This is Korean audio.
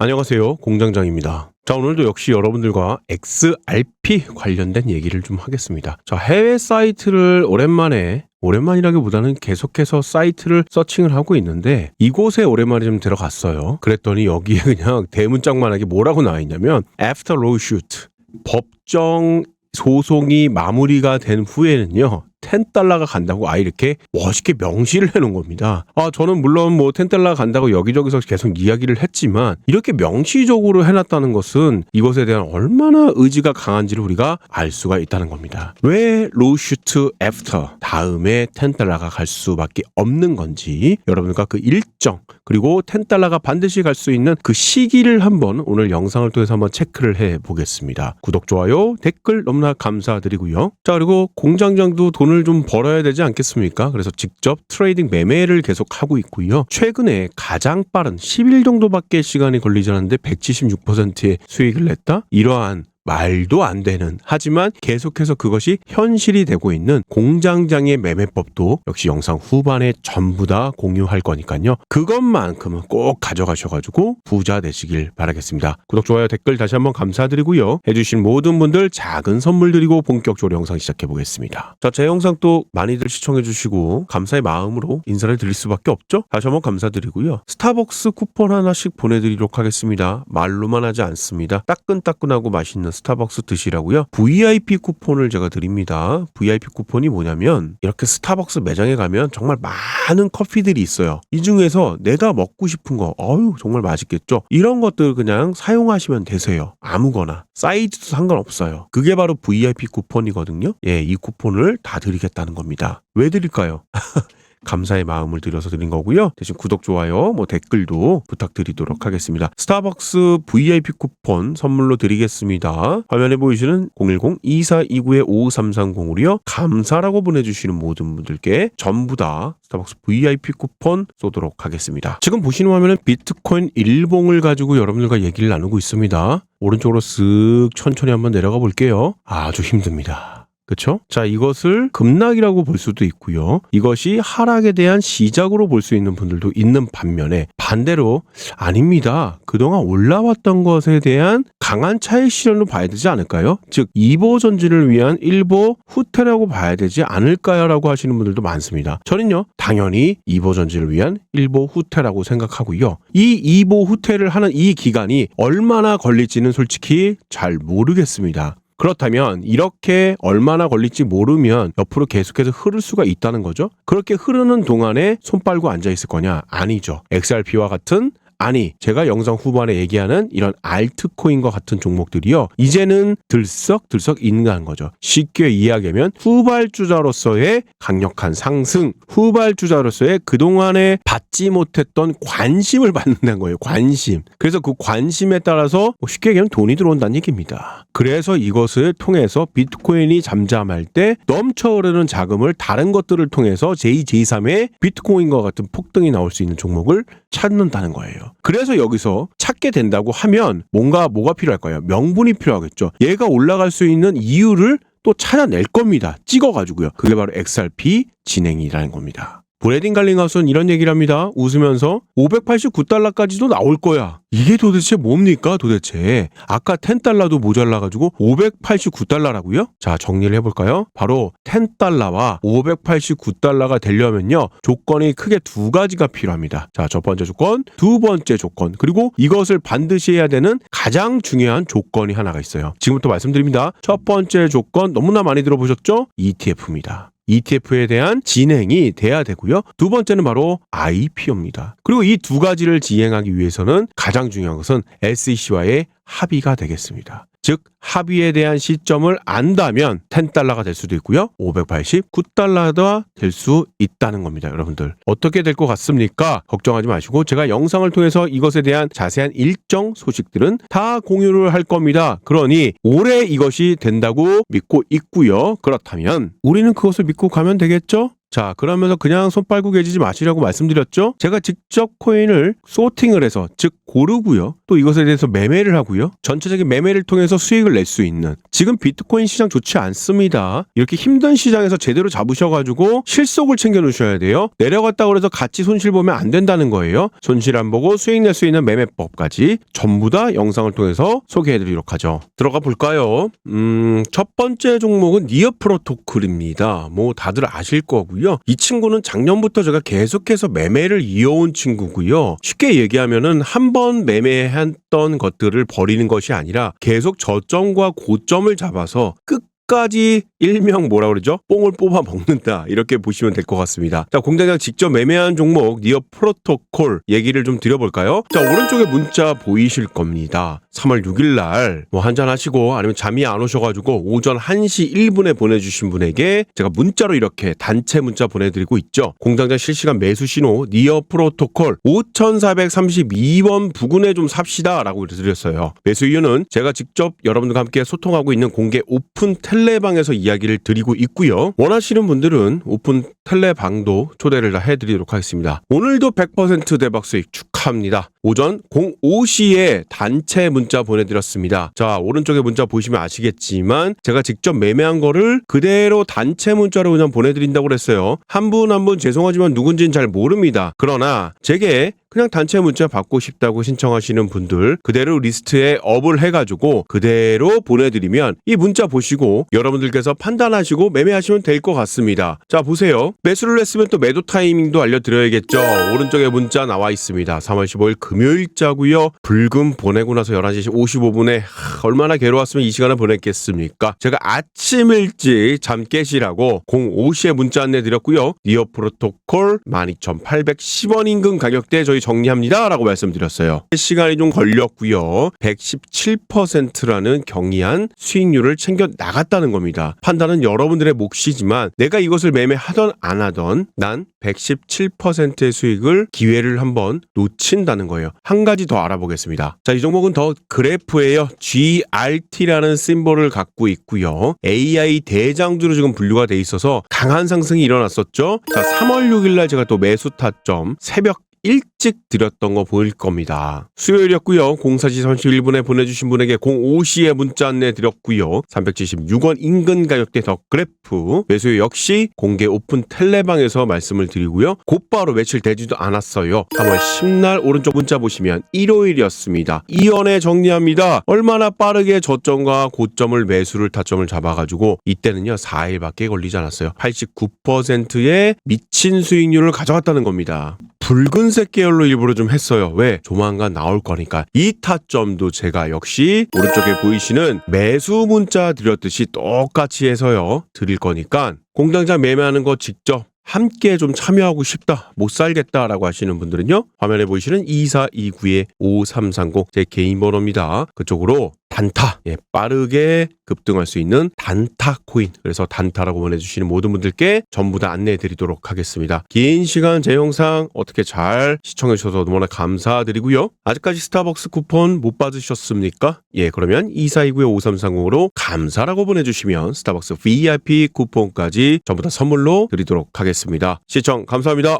안녕하세요. 공장장입니다. 자, 오늘도 역시 여러분들과 XRP 관련된 얘기를 좀 하겠습니다. 자, 해외 사이트를 오랜만에 오랜만이라기보다는 계속해서 사이트를 서칭을 하고 있는데 이곳에 오랜만에 좀 들어갔어요. 그랬더니 여기에 그냥 대문짝만하게 뭐라고 나와 있냐면 After lawsuit 법정 소송이 마무리가 된 후에는요. 10달러가 간다고 아예 이렇게 멋있게 명시를 해놓은 겁니다. 아, 저는 물론 뭐 10달러가 간다고 여기저기서 계속 이야기를 했지만 이렇게 명시적으로 해놨다는 것은 이것에 대한 얼마나 의지가 강한지를 우리가 알 수가 있다는 겁니다. 왜 로슈트 애프터 다음에 10달러가 갈 수밖에 없는 건지 여러분과 그 일정 그리고 10달러가 반드시 갈 수 있는 그 시기를 한번 오늘 영상을 통해서 한번 체크를 해 보겠습니다. 구독, 좋아요, 댓글 너무나 감사드리고요. 자, 그리고 공장장도 돈을 좀 벌어야 되지 않겠습니까? 그래서 직접 트레이딩 매매를 계속 하고 있고요. 최근에 가장 빠른 10일 정도밖에 시간이 걸리지 않았는데 176%의 수익을 냈다? 이러한 말도 안 되는 하지만 계속해서 그것이 현실이 되고 있는 공장장의 매매법도 역시 영상 후반에 전부 다 공유할 거니까요. 그것만큼은 꼭 가져가셔가지고 부자 되시길 바라겠습니다. 구독, 좋아요, 댓글 다시 한번 감사드리고요. 해주신 모든 분들 작은 선물 드리고 본격적으로 영상 시작해 보겠습니다. 자, 제 영상 또 많이들 시청해 주시고 감사의 마음으로 인사를 드릴 수밖에 없죠. 다시 한번 감사드리고요. 스타벅스 쿠폰 하나씩 보내드리도록 하겠습니다. 말로만 하지 않습니다. 따끈따끈하고 맛있는 스타벅스 드시라고요. VIP 쿠폰을 제가 드립니다. VIP 쿠폰이 뭐냐면 이렇게 스타벅스 매장에 가면 정말 많은 커피들이 있어요. 이 중에서 내가 먹고 싶은 거, 어유 정말 맛있겠죠. 이런 것들 그냥 사용하시면 되세요. 아무거나 사이즈도 상관없어요. 그게 바로 VIP 쿠폰이거든요. 예, 이 쿠폰을 다 드리겠다는 겁니다. 왜 드릴까요? 감사의 마음을 들여서 드린 거고요. 대신 구독, 좋아요, 뭐 댓글도 부탁드리도록 하겠습니다. 스타벅스 VIP 쿠폰 선물로 드리겠습니다. 화면에 보이시는 010-2429-5330으로요. 감사라고 보내주시는 모든 분들께 전부 다 스타벅스 VIP 쿠폰 쏘도록 하겠습니다. 지금 보시는 화면은 비트코인 일봉을 가지고 여러분들과 얘기를 나누고 있습니다. 오른쪽으로 쓱 천천히 한번 내려가 볼게요. 아주 힘듭니다. 그렇죠? 자, 이것을 급락이라고 볼 수도 있고요. 이것이 하락에 대한 시작으로 볼 수 있는 분들도 있는 반면에 반대로 아닙니다. 그동안 올라왔던 것에 대한 강한 차익 실현으로 봐야 되지 않을까요? 즉, 2보 전진을 위한 1보 후퇴라고 봐야 되지 않을까요?라고 하시는 분들도 많습니다. 저는요, 당연히 2보 전진을 위한 1보 후퇴라고 생각하고요. 이 2보 후퇴를 하는 이 기간이 얼마나 걸릴지는 솔직히 잘 모르겠습니다. 그렇다면 이렇게 얼마나 걸릴지 모르면 옆으로 계속해서 흐를 수가 있다는 거죠. 그렇게 흐르는 동안에 손 빨고 앉아 있을 거냐? 아니죠. XRP와 같은 아니, 제가 영상 후반에 얘기하는 이런 알트코인과 같은 종목들이요. 이제는 들썩들썩 있는 거죠. 쉽게 이야기하면 후발주자로서의 강력한 상승, 후발주자로서의 그동안에 받지 못했던 관심을 받는다는 거예요. 관심. 그래서 그 관심에 따라서 뭐 쉽게 얘기하면 돈이 들어온다는 얘기입니다. 그래서 이것을 통해서 비트코인이 잠잠할 때 넘쳐흐르는 자금을 다른 것들을 통해서 제2, 제3의 비트코인과 같은 폭등이 나올 수 있는 종목을 찾는다는 그래서 여기서 찾게 된다고 하면 뭔가 뭐가 필요할까요? 명분이 필요하겠죠. 얘가 올라갈 수 있는 이유를 또 찾아낼 겁니다. 찍어가지고요. 그게 바로 XRP 진행이라는 겁니다. 브레딘 갈링하우스는 이런 얘기를 합니다. 웃으면서 589달러까지도 나올 거야. 이게 도대체 뭡니까 도대체. 아까 10달러도 모자라가지고 589달러라고요? 자 정리를 해볼까요? 바로 10달러와 589달러가 되려면요. 조건이 크게 두 가지가 필요합니다. 자 첫 번째 조건, 두 번째 조건, 그리고 이것을 반드시 해야 되는 가장 중요한 조건이 하나가 있어요. 지금부터 말씀드립니다. 첫 번째 조건 너무나 많이 들어보셨죠? ETF입니다. ETF에 대한 진행이 돼야 되고요. 두 번째는 바로 IPO입니다. 그리고 이 두 가지를 진행하기 위해서는 가장 중요한 것은 SEC와의 합의가 되겠습니다. 즉 합의에 대한 시점을 안다면 10달러가 될 수도 있고요. 589달러가 될 수 있다는 겁니다. 여러분들. 어떻게 될 것 같습니까? 걱정하지 마시고 제가 영상을 통해서 이것에 대한 자세한 일정 소식들은 다 공유를 할 겁니다. 그러니 올해 이것이 된다고 믿고 있고요. 그렇다면 우리는 그것을 믿고 가면 되겠죠? 자, 그러면서 그냥 손 빨고 계시지 마시라고 말씀드렸죠? 제가 직접 코인을 소팅을 해서, 즉, 고르고요. 또 이것에 대해서 매매를 하고요. 전체적인 매매를 통해서 수익을 낼 수 있는 지금 비트코인 시장 좋지 않습니다. 이렇게 힘든 시장에서 제대로 잡으셔가지고 실속을 챙겨 놓으셔야 돼요. 내려갔다 그래서 같이 손실 보면 안 된다는 거예요. 손실 안 보고 수익 낼 수 있는 매매법까지 전부 다 영상을 통해서 소개해드리도록 하죠. 들어가 볼까요? 음, 첫 번째 종목은 니어 프로토콜입니다. 뭐 다들 아실 거고요. 이 친구는 작년부터 제가 계속해서 매매를 이어온 친구고요. 쉽게 얘기하면은 한번 매매했던 것들을 버리는 것이 아니라 계속 저점과 고점을 잡아서 끝 까지 일명 뭐라 그러죠? 뽕을 뽑아 먹는다 이렇게 보시면 될 것 같습니다. 자 공장장 직접 매매한 종목 니어 프로토콜 얘기를 좀 드려볼까요? 자 오른쪽에 문자 보이실 겁니다. 3월 6일 날 뭐 한잔 하시고 아니면 잠이 안 오셔가지고 오전 1시 1분에 보내주신 분에게 제가 문자로 이렇게 단체 문자 보내드리고 있죠. 공장장 실시간 매수 신호 니어 프로토콜 5432번 부근에 좀 삽시다 라고 드렸어요. 매수 이유는 제가 직접 여러분들과 함께 소통하고 있는 공개 오픈 텔레방에서 이야기를 드리고 있고요. 원하시는 분들은 오픈 텔레방도 초대를 다 해드리도록 하겠습니다. 오늘도 100% 대박 수익 축하합니다. 오전 05시에 단체 문자 보내드렸습니다. 자 오른쪽에 문자 보시면 아시겠지만 제가 직접 매매한 거를 그대로 단체 문자로 그냥 보내드린다고 그랬어요. 한 분 한분 죄송하지만 누군지는 잘 모릅니다. 그러나 제게 그냥 단체 문자 받고 싶다고 신청하시는 분들 그대로 리스트에 업을 해가지고 그대로 보내드리면 이 문자 보시고 여러분들께서 판단하시고 매매하시면 될 것 같습니다. 자 보세요. 매수를 했으면 또 매도 타이밍도 알려드려야겠죠. 오른쪽에 문자 나와 있습니다. 3월 15일 금요일자고요. 불금 보내고 나서 11시 55분에 얼마나 괴로웠으면 이 시간을 보냈겠습니까? 제가 아침 일찍 잠 깨시라고 05시에 문자 안내 드렸고요. 니어 프로토콜 12,810원 인근 가격대 저희 정리합니다. 라고 말씀드렸어요. 시간이 좀 걸렸고요. 117%라는 경이한 수익률을 챙겨 나갔다는 겁니다. 판단은 여러분들의 몫이지만 내가 이것을 매매하던 안 하던 난 117%의 수익을 기회를 한번 놓친다는 거예요. 한 가지 더 알아보겠습니다. 자, 이 종목은 더 그래프예요. GRT라는 심볼을 갖고 있고요. AI 대장주로 지금 분류가 돼 있어서 강한 상승이 일어났었죠. 자, 3월 6일 날 제가 또 매수 타점 새벽 일찍 드렸던 거 보일 겁니다. 수요일이었고요. 04시 31분에 보내주신 분에게 05시에 문자 안내 드렸고요. 376원 인근 가격대 더 그래프 매수 역시 공개 오픈 텔레방에서 말씀을 드리고요. 곧바로 며칠 되지도 않았어요. 3월 10날 오른쪽 문자 보시면 일요일이었습니다. 이연에 정리합니다. 얼마나 빠르게 저점과 고점을 매수를 타점을 잡아가지고 이때는요 4일밖에 걸리지 않았어요. 89%의 미친 수익률을 가져갔다는 겁니다. 붉은 색 계열로 일부러 좀 했어요. 왜? 조만간 나올 거니까. 이 타점도 제가 역시 오른쪽에 보이시는 매수 문자 드렸듯이 똑같이 해서요. 드릴 거니까 공장장 매매하는 거 직접 함께 좀 참여하고 싶다, 못 살겠다라고 하시는 분들은요, 화면에 보이시는 2429의 5330, 제 개인 번호입니다. 그쪽으로 단타, 예, 빠르게 급등할 수 있는 단타 코인. 그래서 단타라고 보내주시는 모든 분들께 전부 다 안내해 드리도록 하겠습니다. 긴 시간 제 영상 어떻게 잘 시청해 주셔서 너무나 감사드리고요. 아직까지 스타벅스 쿠폰 못 받으셨습니까? 예, 그러면 2429의 5330으로 감사라고 보내주시면 스타벅스 VIP 쿠폰까지 전부 다 선물로 드리도록 하겠습니다. 시청 감사합니다.